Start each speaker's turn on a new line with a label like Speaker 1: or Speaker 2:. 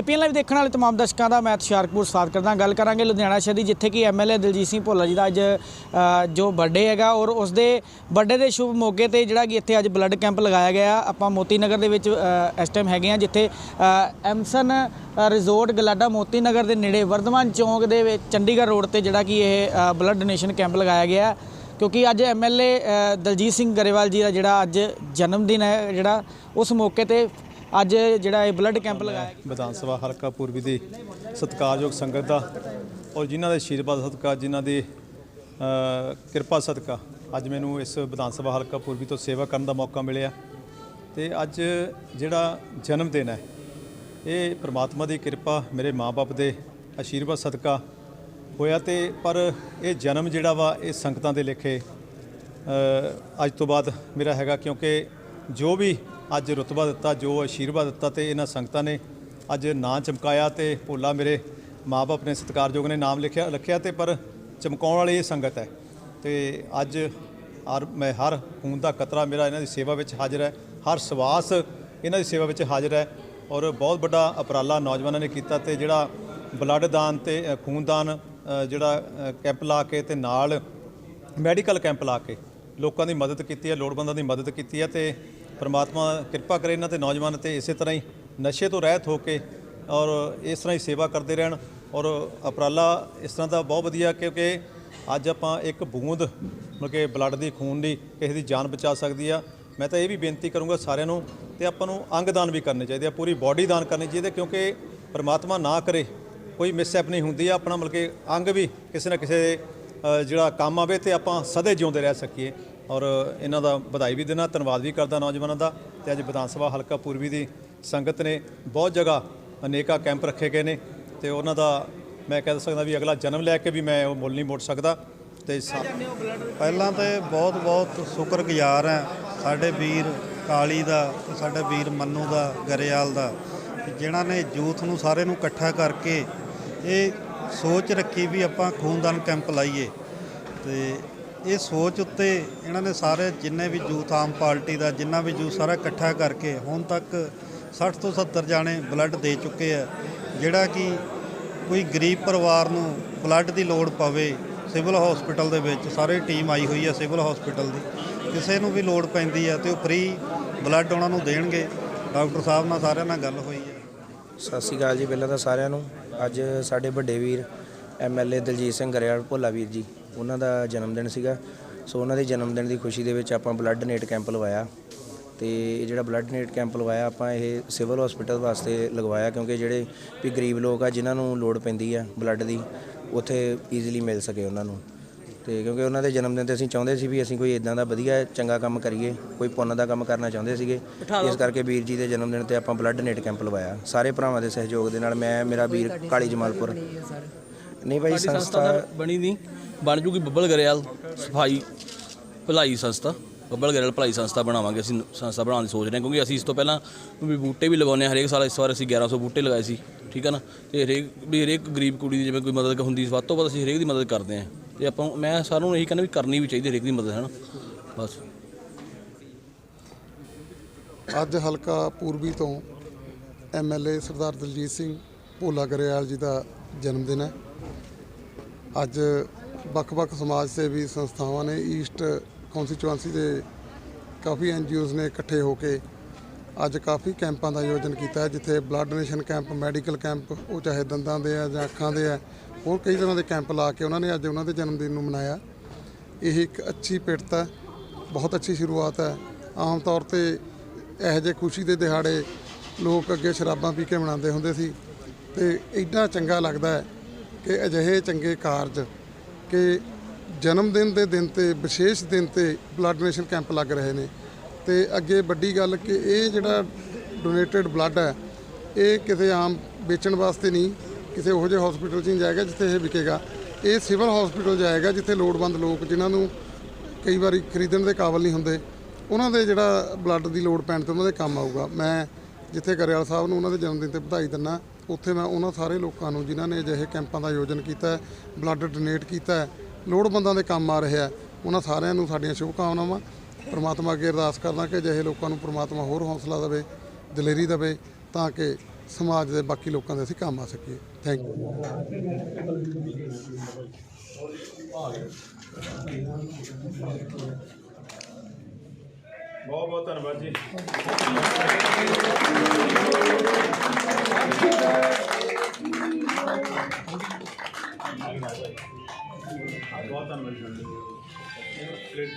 Speaker 1: ਏਪੀਐਨ live ਦੇਖਣ ਵਾਲੇ ਤਮਾਮ ਦਰਸ਼ਕਾਂ ਦਾ ਮੈਂ ਹੁਸ਼ਿਆਰਪੁਰ ਸਵਾਗਤ ਕਰਦਾ ਗੱਲ ਕਰਾਂਗੇ ਲੁਧਿਆਣਾ ਸ਼ਹਿਰ ਦੀ, ਜਿੱਥੇ ਕਿ ਐਮਐਲਏ ਦਲਜੀਤ ਸਿੰਘ ਭੋਲਾ ਜੀ ਦਾ ਅੱਜ ਜੋ ਬਰਥਡੇ ਹੈਗਾ ਔਰ ਉਸ ਦੇ ਬਰਥਡੇ ਦੇ ਸ਼ੁਭ ਮੌਕੇ ਤੇ ਜਿਹੜਾ ਕਿ ਇੱਥੇ ਅੱਜ ਬਲੱਡ ਕੈਂਪ ਲਗਾਇਆ ਗਿਆ। ਆਪਾਂ ਮੋਤੀ ਨਗਰ ਦੇ ਵਿੱਚ ਇਸ ਟਾਈਮ ਹੈਗੇ ਆ ਜਿੱਥੇ ਐਮਸਨ ਰਿਜ਼ੋਰਟ ਗਲਾਡਾ ਮੋਤੀ ਨਗਰ ਦੇ ਨੇੜੇ ਵਰਧਮਾਨ ਚੌਂਕ ਦੇ ਵਿੱਚ ਚੰਡੀਗੜ੍ਹ ਰੋਡ ਤੇ ਜਿਹੜਾ ਕਿ ਇਹ ਬਲੱਡ ਡੋਨੇਸ਼ਨ ਕੈਂਪ ਲਗਾਇਆ ਗਿਆ। ਕਿਉਂਕਿ ਅੱਜ ਐਮਐਲਏ ਦਲਜੀਤ ਸਿੰਘ ਗਰੇਵਾਲ ਜੀ ਦਾ ਜਿਹੜਾ ਅੱਜ ਜਨਮ ਦਿਨ ਹੈ, ਜਿਹੜਾ ਉਸ ਮੌਕੇ ਤੇ ਅੱਜ ਜਿਹੜਾ ਇਹ ਬਲੱਡ ਕੈਂਪ ਲਗਾਇਆ
Speaker 2: ਵਿਧਾਨ ਸਭਾ ਹਲਕਾ ਪੂਰਬੀ ਦੀ ਸਤਿਕਾਰਯੋਗ ਸੰਗਤ ਦਾ ਔਰ ਜਿਨ੍ਹਾਂ ਦੇ ਆਸ਼ੀਰਵਾਦ ਸਦਕਾ, ਜਿਨ੍ਹਾਂ ਦੀ ਕਿਰਪਾ ਸਦਕਾ, ਅੱਜ ਮੈਨੂੰ ਇਸ ਵਿਧਾਨ ਸਭਾ ਹਲਕਾ ਪੂਰਬੀ ਤੋਂ ਸੇਵਾ ਕਰਨ ਦਾ ਮੌਕਾ ਮਿਲਿਆ। ਤੇ ਅੱਜ ਜਿਹੜਾ ਜਨਮ ਦਿਨ ਹੈ, ਇਹ ਪ੍ਰਮਾਤਮਾ ਦੀ ਕਿਰਪਾ, ਮੇਰੇ ਮਾਪੇ ਦੇ ਆਸ਼ੀਰਵਾਦ ਸਦਕਾ ਹੋਇਆ ਤੇ ਪਰ ਇਹ ਜਨਮ ਜਿਹੜਾ ਵਾ, ਇਹ ਸੰਗਤਾਂ ਦੇ ਲੇਖੇ ਅੱਜ ਤੋਂ ਬਾਅਦ ਮੇਰਾ ਹੈਗਾ ਕਿਉਂਕਿ ਜੋ ਵੀ ਅੱਜ ਰੁਤਬਾ ਦਿੱਤਾ ਜੋ ਆਸ਼ੀਰਵਾਦ ਦਿੱਤਾ ਤੇ ਇਹਨਾਂ ਸੰਗਤਾਂ ਨੇ ਅੱਜ ਨਾਂ ਚਮਕਾਇਆ ਤੇ ਭੋਲਾ ਮੇਰੇ ਮਾਪੇ ਆਪਣੇ ਸਤਿਕਾਰਯੋਗ ਨੇ ਨਾਮ ਲਿਖਿਆ ਰੱਖਿਆ ਤੇ ਪਰ ਚਮਕਾਉਣ ਵਾਲੀ ਇਹ ਸੰਗਤ ਹੈ। ਤੇ ਅੱਜ ਹਰ ਮੈਂ ਹਰ ਖੂਨ ਦਾ ਕਤਰਾ ਮੇਰਾ ਇਹਨਾਂ ਦੀ ਸੇਵਾ ਵਿੱਚ ਹਾਜ਼ਰ ਹੈ ਹਰ ਸਵਾਸ ਇਹਨਾਂ ਦੀ ਸੇਵਾ ਵਿੱਚ ਹਾਜ਼ਰ ਹੈ ਔਰ ਬਹੁਤ ਵੱਡਾ ਉਪਰਾਲਾ ਨੌਜਵਾਨਾਂ ਨੇ ਕੀਤਾ ਤੇ ਜਿਹੜਾ ਬਲੱਡ ਦਾਨ ਤੇ ਅ, ਖੂਨਦਾਨ ਜਿਹੜਾ ਕੈਂਪ ਲਾ ਕੇ ਤੇ ਨਾਲ ਮੈਡੀਕਲ ਕੈਂਪ ਲਾ ਕੇ ਲੋਕਾਂ ਦੀ ਮਦਦ ਕੀਤੀ ਹੈ ਲੋੜਵੰਦਾਂ ਦੀ ਮਦਦ ਕੀਤੀ ਹੈ ਤੇ ਪਰਮਾਤਮਾ ਕਿਰਪਾ ਕਰੇ ਇਹਨਾਂ ਤੇ ਨੌਜਵਾਨ ਤੇ ਇਸੇ ਤਰ੍ਹਾਂ ਹੀ ਨਸ਼ੇ ਤੋਂ ਰਹਿਤ ਹੋ ਕੇ ਔਰ ਇਸ ਤਰ੍ਹਾਂ ਹੀ ਸੇਵਾ ਕਰਦੇ ਰਹਿਣ ਔਰ ਉਪਰਾਲਾ ਇਸ ਤਰ੍ਹਾਂ ਦਾ ਬਹੁਤ ਵਧੀਆ ਕਿਉਂਕਿ ਅੱਜ ਆਪਾਂ ਇੱਕ ਬੂੰਦ, ਮਤਲਬ ਕਿ ਬਲੱਡ ਦੀ, ਖੂਨ ਦੀ ਕਿਸੇ ਦੀ ਜਾਨ ਬਚਾ ਸਕਦੀ ਆ। ਮੈਂ ਤਾਂ ਇਹ ਵੀ ਬੇਨਤੀ ਕਰੂੰਗਾ ਸਾਰਿਆਂ ਨੂੰ ਤੇ ਆਪਾਂ ਨੂੰ ਅੰਗ ਦਾਨ ਵੀ ਕਰਨੇ ਚਾਹੀਦੇ ਆ, ਪੂਰੀ ਬਾਡੀ ਦਾਨ ਕਰਨੀ ਚਾਹੀਦੀ ਕਿਉਂਕਿ ਪਰਮਾਤਮਾ ਨਾ ਕਰੇ, ਕੋਈ ਮਿਸਹੈਪ ਨਹੀਂ ਹੁੰਦੀ ਆ, ਆਪਣਾ ਮਤਲਬ ਕਿ ਅੰਗ ਵੀ ਕਿਸੇ ਨਾ ਕਿਸੇ ਜਿਹੜਾ ਕੰਮ ਆਵੇ ਤੇ ਆਪਾਂ ਸਦੇ ਜਿਉਂਦੇ ਰਹਿ ਸਕੀਏ। ਔਰ ਇਹਨਾਂ ਦਾ ਵਧਾਈ ਵੀ ਦੇਣਾ, ਧੰਨਵਾਦ ਵੀ ਕਰਦਾ ਨੌਜਵਾਨਾਂ ਦਾ। ਤੇ ਅੱਜ ਵਿਧਾਨ ਸਭਾ ਹਲਕਾ ਪੂਰਬੀ ਦੀ ਸੰਗਤ ਨੇ ਬਹੁਤ ਜਗ੍ਹਾ ਅਨੇਕਾ ਕੈਂਪ ਰੱਖੇ ਗਏ ਨੇ ਤੇ ਉਹਨਾਂ ਦਾ ਮੈਂ ਕਹਿ ਸਕਦਾ ਵੀ ਅਗਲਾ ਜਨਮ ਲੈ ਕੇ ਵੀ ਮੈਂ ਉਹ ਮੁੱਲ ਨਹੀਂ ਮੋੜ ਸਕਦਾ। ਤੇ
Speaker 3: ਪਹਿਲਾਂ ਤੇ ਬਹੁਤ ਬਹੁਤ ਸ਼ੁਕਰਗੁਜ਼ਾਰ ਹਾਂ ਸਾਡੇ ਵੀਰ ਕਾਲੀ ਦਾ ਤੇ ਸਾਡੇ ਵੀਰ ਮੰਨੂ ਦਾ, ਗਰੇਵਾਲ ਦਾ, ਕਿ ਜਿਨ੍ਹਾਂ ਨੇ ਯੂਥ ਨੂੰ ਸਾਰੇ ਨੂੰ ਇਕੱਠਾ ਕਰਕੇ ਇਹ ਸੋਚ ਰੱਖੀ ਵੀ ਆਪਾਂ ਖੂਨਦਾਨ ਕੈਂਪ ਲਾਈਏ। ਤੇ ਇਹ ਸੋਚ ਉੱਤੇ ਇਹਨਾਂ ਨੇ ਸਾਰੇ ਜਿੰਨੇ ਵੀ ਯੂਥ ਆਮ ਪਾਰਟੀ ਦਾ, ਜਿੰਨਾ ਵੀ ਯੂਥ ਸਾਰਾ ਇਕੱਠਾ ਕਰਕੇ ਹੁਣ ਤੱਕ 60 ਤੋਂ 70 ਜਾਣੇ ਬਲੱਡ ਦੇ ਚੁੱਕੇ ਆ। ਜਿਹੜਾ ਕਿ ਕੋਈ ਗਰੀਬ ਪਰਿਵਾਰ ਨੂੰ ਬਲੱਡ ਦੀ ਲੋੜ ਪਵੇ, ਸਿਵਲ ਹਸਪੀਟਲ ਦੇ ਵਿੱਚ ਸਾਰੇ ਟੀਮ ਆਈ ਹੋਈ ਹੈ ਸਿਵਲ ਹਸਪੀਟਲ ਦੀ। ਕਿਸੇ ਨੂੰ ਵੀ ਲੋੜ ਪੈਂਦੀ ਹੈ ਤੇ ਉਹ ਫ੍ਰੀ ਬਲੱਡ ਉਹਨਾਂ ਨੂੰ ਦੇਣਗੇ। ਡਾਕਟਰ ਸਾਹਿਬ ਨਾਲ ਸਾਰਿਆਂ ਨਾਲ ਗੱਲ ਹੋਈ ਹੈ
Speaker 4: ਸਤਿ ਸ਼੍ਰੀ ਅਕਾਲ ਜੀ, ਪਹਿਲਾਂ ਤਾਂ ਸਾਰਿਆਂ ਨੂੰ। ਅੱਜ ਸਾਡੇ ਵੱਡੇ ਵੀਰ ਐਮਐਲਏ ਦਲਜੀਤ ਸਿੰਘ ਗਰੇਵਾਲ ਭੋਲਾ ਵੀਰ ਜੀ। ਉਹਨਾਂ ਦਾ ਜਨਮ ਦਿਨ ਸੀਗਾ। ਸੋ ਉਹਨਾਂ ਦੇ ਜਨਮ ਦਿਨ ਦੀ ਖੁਸ਼ੀ ਦੇ ਵਿੱਚ ਆਪਾਂ ਬਲੱਡ ਡੋਨੇਟ ਕੈਂਪ ਲਵਾਇਆ। ਤੇ ਇਹ ਜਿਹੜਾ ਬਲੱਡ ਡੋਨੇਟ ਕੈਂਪ ਲਵਾਇਆ ਆਪਾਂ ਇਹ ਸਿਵਲ ਹਸਪੀਟਲ ਵਾਸਤੇ ਲਗਵਾਇਆ ਕਿਉਂਕਿ ਜਿਹੜੇ ਵੀ ਗਰੀਬ ਲੋਕ ਆ ਜਿਨ੍ਹਾਂ ਨੂੰ ਲੋੜ ਪੈਂਦੀ ਆ ਬਲੱਡ ਦੀ ਉੱਥੇ ਈਜ਼ੀਲੀ ਮਿਲ ਸਕੇ ਉਹਨਾਂ ਨੂੰ। ਤੇ ਕਿਉਂਕਿ ਉਹਨਾਂ ਦੇ ਜਨਮ ਦਿਨ ਤੇ ਅਸੀਂ ਚਾਹੁੰਦੇ ਸੀ ਵੀ ਅਸੀਂ ਕੋਈ ਇਦਾਂ ਦਾ ਵਧੀਆ ਚੰਗਾ ਕੰਮ ਕਰੀਏ ਕੋਈ ਪੁੰਨ ਦਾ ਕੰਮ ਕਰਨਾ ਚਾਹੁੰਦੇ ਸੀਗੇ। ਇਸ ਕਰਕੇ ਵੀਰ ਜੀ ਦੇ ਜਨਮ ਦਿਨ ਤੇ ਆਪਾਂ ਬਲੱਡ ਡੋਨੇਟ ਕੈਂਪ ਲਵਾਇਆ। ਸਾਰੇ ਭਰਾਵਾਂ ਦੇ ਸਹਿਯੋਗ ਦੇ ਨਾਲ ਮੈਂ ਮੇਰਾ ਵੀਰ ਕਾਲੀ ਜਮਾਲਪੁਰ। ਨਹੀਂ ਭਾਈ ਸੰਸਥਾ
Speaker 5: ਬਣੀ ਨਹੀਂ। ਬਣ ਜੂਗੀ ਬੱਬਲ ਗਰੇਵਾਲ ਸਫ਼ਾਈ ਭਲਾਈ ਸੰਸਥਾ। ਬੱਬਲ ਗਰੇਵਾਲ ਭਲਾਈ ਸੰਸਥਾ ਬਣਾਵਾਂਗੇ ਅਸੀਂ, ਸੰਸਥਾ ਬਣਾਉਣ ਦੀ ਸੋਚ ਰਹੇ ਹਾਂ ਕਿਉਂਕਿ ਅਸੀਂ ਇਸ ਤੋਂ ਪਹਿਲਾਂ ਵੀ ਬੂਟੇ ਵੀ ਲਗਾਉਂਦੇ ਹਾਂ, ਹਰੇਕ ਸਾਲ ਇਸ ਵਾਰ ਅਸੀਂ 1100 ਬੂਟੇ ਲਗਾਏ ਸੀ, ਠੀਕ ਹੈ ਨਾ? ਤੇ ਹਰੇਕ ਵੀ ਹਰੇਕ ਗਰੀਬ ਕੁੜੀ ਦੀ ਜਿਵੇਂ ਕੋਈ ਮਦਦ ਹੁੰਦੀ ਸੀ ਵੱਧ ਤੋਂ ਵੱਧ ਅਸੀਂ ਹਰੇਕ ਦੀ ਮਦਦ ਕਰਦੇ ਹਾਂ। ਤੇ ਆਪਾਂ ਮੈਂ ਸਾਰਿਆਂ ਨੂੰ ਇਹੀ ਕਹਿੰਦਾ ਵੀ ਕਰਨੀ ਵੀ ਚਾਹੀਦੀ ਹਰੇਕ ਦੀ ਮਦਦ, ਹੈ ਨਾ? ਬਸ।
Speaker 6: ਅੱਜ ਹਲਕਾ ਪੂਰਬੀ ਤੋਂ ਐਮਐਲਏ ਸਰਦਾਰ ਦਲਜੀਤ ਸਿੰਘ ਭੋਲਾ ਗਰੇਵਾਲ ਜੀ ਦਾ ਜਨਮ ਦਿਨ ਹੈ। ਅੱਜ ਵੱਖ-ਵੱਖ ਸਮਾਜ ਸੇਵੀ ਸੰਸਥਾਵਾਂ ਨੇ ਈਸਟ ਕੌਂਸਟੀਚੁਐਂਸੀ ਦੇ ਕਾਫੀ ਐਨਜੀਓਜ਼ ਨੇ ਇਕੱਠੇ ਹੋ ਕੇ ਅੱਜ ਕਾਫੀ ਕੈਂਪਾਂ ਦਾ ਆਯੋਜਨ ਕੀਤਾ ਹੈ, ਜਿੱਥੇ blood donation camp medical camp ਉਹ ਚਾਹੇ ਦੰਦਾਂ ਦੇ ਆ ਜਾਂ ਅੱਖਾਂ ਦੇ ਆ, ਹੋਰ ਕਈ ਤਰ੍ਹਾਂ ਦੇ ਕੈਂਪ ਲਾ ਕੇ ਉਹਨਾਂ ਨੇ ਅੱਜ ਉਹਨਾਂ ਦੇ ਜਨਮ ਦਿਨ ਨੂੰ ਮਨਾਇਆ। ਇਹ ਇੱਕ ਅੱਛੀ ਪਿੜਤ ਹੈ, ਬਹੁਤ ਅੱਛੀ ਸ਼ੁਰੂਆਤ ਹੈ। ਆਮ ਤੌਰ ਤੇ ਇਹੋ ਜਿਹੇ ਖੁਸ਼ੀ ਦੇ ਦਿਹਾੜੇ ਲੋਕ ਅੱਗੇ ਸ਼ਰਾਬਾਂ ਪੀ ਕੇ ਮਨਾਉਂਦੇ ਹੁੰਦੇ ਸੀ ਤੇ ਐਡਾ ਚੰਗਾ ਲੱਗਦਾ ਹੈ ਕਿ ਅਜਿਹੇ ਚੰਗੇ ਕਾਰਜ ਕਿ ਜਨਮ ਦਿਨ ਦੇ ਦਿਨ ਤੇ ਵਿਸ਼ੇਸ਼ ਦਿਨ ਤੇ ਬਲੱਡ ਡੋਨੇਸ਼ਨ ਕੈਂਪ ਲੱਗ ਰਹੇ ਨੇ। ਤੇ ਅੱਗੇ ਵੱਡੀ ਗੱਲ ਕਿ ਇਹ ਜਿਹੜਾ ਡੋਨੇਟਡ ਬਲੱਡ ਹੈ, ਇਹ ਕਿਸੇ ਆਮ ਵੇਚਣ ਵਾਸਤੇ ਨਹੀਂ ਕਿਸੇ ਉਹੋ ਜਿਹੇ ਹਸਪੀਟਲ 'ਚ ਨਹੀਂ ਜਾਏਗਾ ਜਿੱਥੇ ਇਹ ਵਿਕੇਗਾ। ਇਹ ਸਿਵਲ ਹਸਪੀਟਲ ਜਾਏਗਾ ਜਿੱਥੇ ਲੋੜਵੰਦ ਲੋਕ ਜਿਨ੍ਹਾਂ ਨੂੰ ਕਈ ਵਾਰੀ ਖਰੀਦਣ ਦੇ ਕਾਬਲ ਨਹੀਂ ਹੁੰਦੇ, ਉਹਨਾਂ ਦੇ ਜਿਹੜਾ ਬਲੱਡ ਦੀ ਲੋੜ ਪੈਣ ਤੇ ਉਹਨਾਂ ਦੇ ਕੰਮ ਆਊਗਾ। ਮੈਂ ਜਿੱਥੇ ਗਰੇਵਾਲ ਸਾਹਿਬ ਨੂੰ ਉਹਨਾਂ ਦੇ ਜਨਮ ਦਿਨ ਤੇ ਵਧਾਈ ਦਿੰਦਾ ਉੱਥੇ ਮੈਂ ਉਹਨਾਂ ਸਾਰੇ ਲੋਕਾਂ ਨੂੰ, ਜਿਨ੍ਹਾਂ ਨੇ ਅਜਿਹੇ ਕੈਂਪਾਂ ਦਾ ਆਯੋਜਨ ਕੀਤਾ ਬਲੱਡ ਡੋਨੇਟ ਕੀਤਾ ਲੋੜਵੰਦਾਂ ਦੇ ਕੰਮ ਆ ਰਿਹਾ ਉਹਨਾਂ ਸਾਰਿਆਂ ਨੂੰ ਸਾਡੀਆਂ ਸ਼ੁਭ ਕਾਮਨਾਵਾਂ ਪ੍ਰਮਾਤਮਾ ਅੱਗੇ ਅਰਦਾਸ ਕਰਦਾ ਕਿ ਅਜਿਹੇ ਲੋਕਾਂ ਨੂੰ ਪਰਮਾਤਮਾ ਹੋਰ ਹੌਸਲਾ ਦੇਵੇ, ਦਲੇਰੀ ਦੇਵੇ, ਤਾਂ ਕਿ ਸਮਾਜ ਦੇ ਬਾਕੀ ਲੋਕਾਂ ਦੇ ਅਸੀਂ ਕੰਮ ਆ ਸਕੀਏ। ਥੈਂਕ ਯੂ
Speaker 2: ਬਹੁਤ ਬਹੁਤ ਧੰਨਵਾਦ ਜੀ। ప్లేట్